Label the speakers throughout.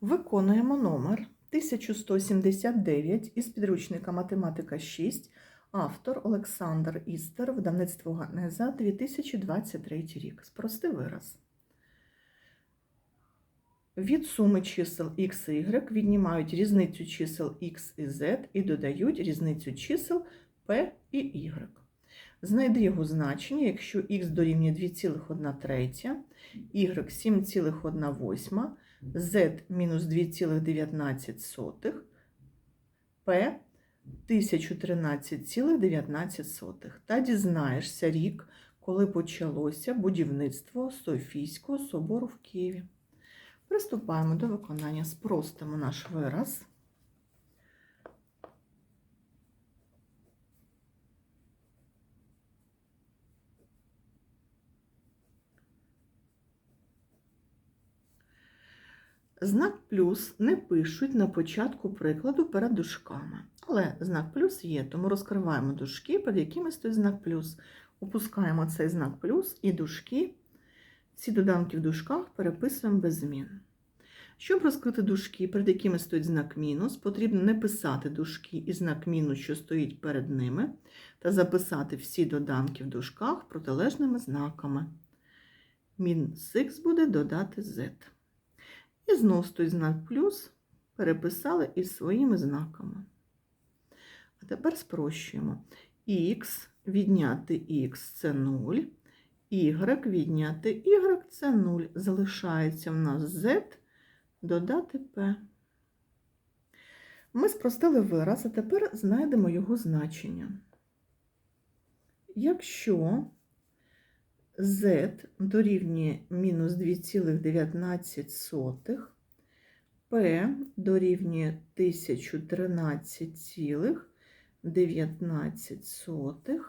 Speaker 1: Виконуємо номер 1179 із підручника Математика 6, автор Олександр Істер, видавництво Ганеза, 2023 рік. Спрости вираз. Від суми чисел x і y віднімають різницю чисел x і z і додають різницю чисел p і y. Знайди його значення, якщо x дорівнює 2,1 третя, y 7,1 z мінус 2,19, p 1013,19. Та дізнаєшся рік, коли почалося будівництво Софійського собору в Києві. Приступаємо до виконання. Спростимо наш вираз. Знак плюс не пишуть на початку прикладу перед дужками. Але знак плюс є, тому розкриваємо дужки, перед якими стоїть знак плюс. Опускаємо цей знак плюс і дужки. Всі доданки в дужках переписуємо без змін. Щоб розкрити дужки, перед якими стоїть знак мінус, потрібно не писати дужки і знак мінус, що стоїть перед ними, та записати всі доданки в дужках протилежними знаками. Мінус х буде додати z. І знов стоїть знак плюс переписали із своїми знаками. А тепер спрощуємо. Х відняти х це 0, y відняти y це 0. Залишається в нас z додати p. Ми спростили вираз, а тепер знайдемо його значення. Якщо z дорівнює мінус 2,19, p дорівнює 1013,19,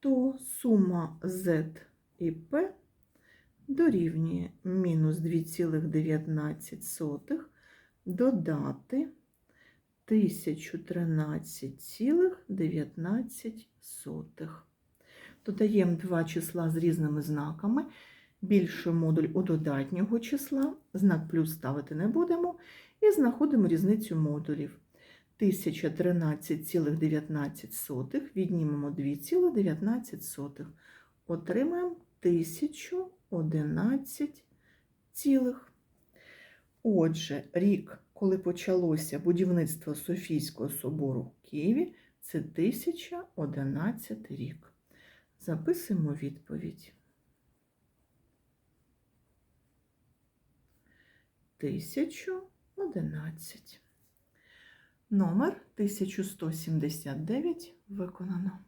Speaker 1: то сума z і p дорівнює мінус 2,19 додати 1013,19. Додаємо два числа з різними знаками. Більший модуль у додатнього числа, знак плюс ставити не будемо, і знаходимо різницю модулів. 1013,19 віднімемо 2,19. Отримаємо 1011 цілих. Отже, рік, коли почалося будівництво Софійського собору в Києві, це 1011 рік. Записуємо відповідь. 1011. Номер 1179 виконано.